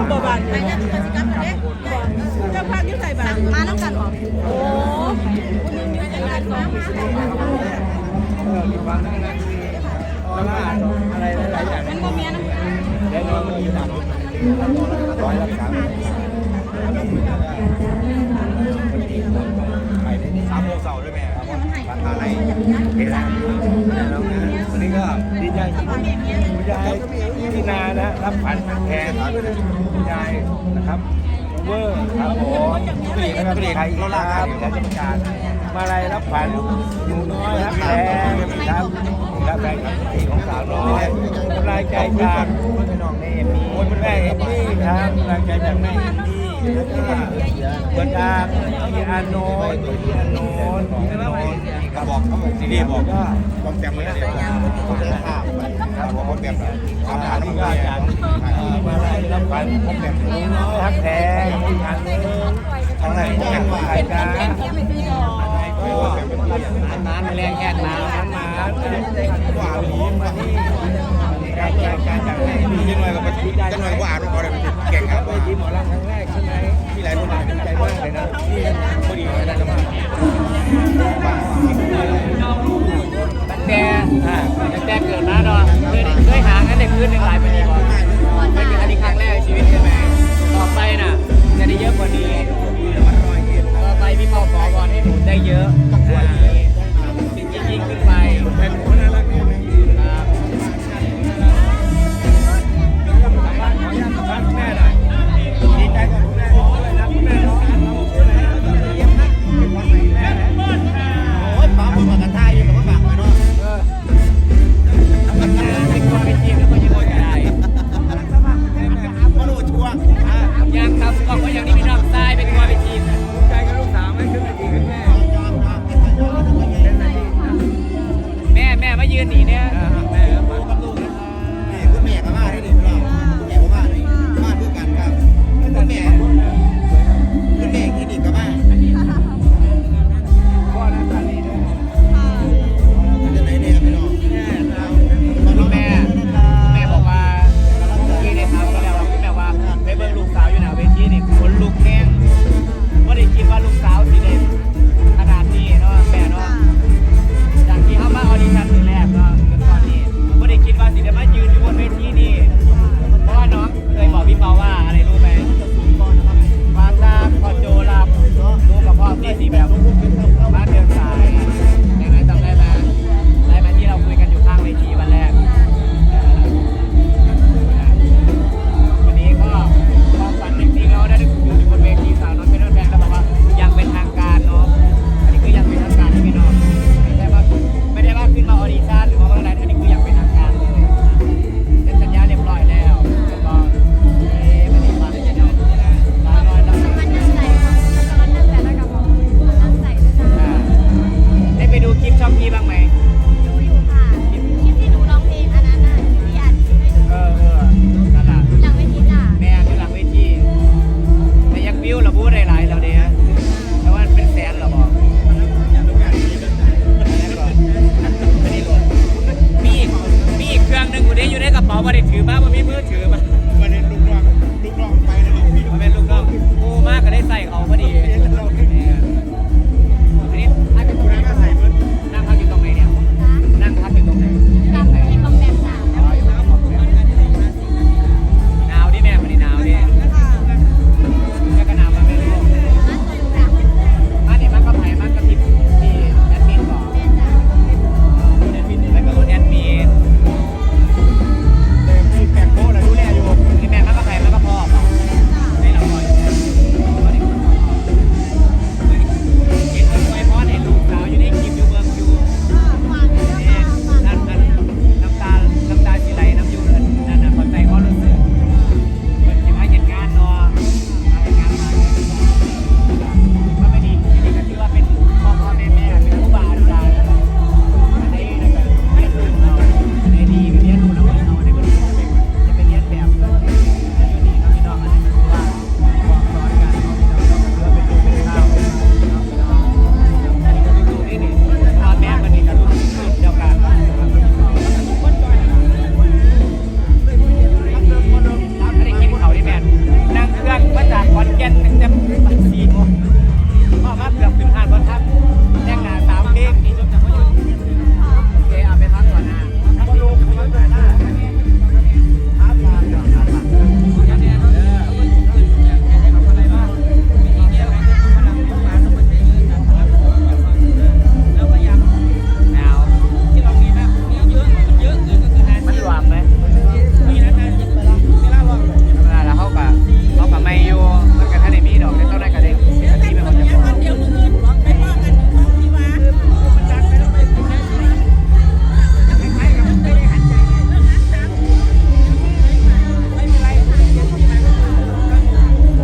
านไปแล้วจะสิกับเด้เจ้าพักยู่ใส่บาตรมาน้ำกันบ่โอ้คุณนึงยู่จังหวัดสองเออมีวามนั่งนั่งดีตลาดอะไรหลายๆอย่างมันบ่เมียน้ำกันเดี๋ยวน้องมันอยู่ตามร้อยรักษาไปได้สามโมงเสาร์ด้วยแม่ พันอะไรเวลาน้องนะวันนี้ก็ดีใจคุณยายพี่นานะรับผันแทนคุณยายนะครับเวอร์ครับผมพี่นะครับพี่ใครเขาลากครับอยากจะประกาศมาอะไรรับผันหนูน้อยรับแทนครับรับแรงกับสีของสาวน้อยกำลังใจจากคุณแม่เอ็มมี่ครับกำลังใจจากแม่เอ็มมี่ แล้วก็เบิร์ดาพี่อาโนนพี่อาโนนพี่อาโนนครับบอกเขาบอกซีดีบอกก็ต้องจำไว้นะต้องจะภาพครับบอกเขาแบบทำงานที่ว่าอย่างมาไล่รับฟันผมแบบทักแทงที่งานนี้ทางไหนก็เป็นใครกันอันนั้นแรงแค่น้ำมาหวานหลีมาที่การการจากไหนมียังไงก็ไปคุยได้ยังไงว่าอ่านก็ได้เก่งครับ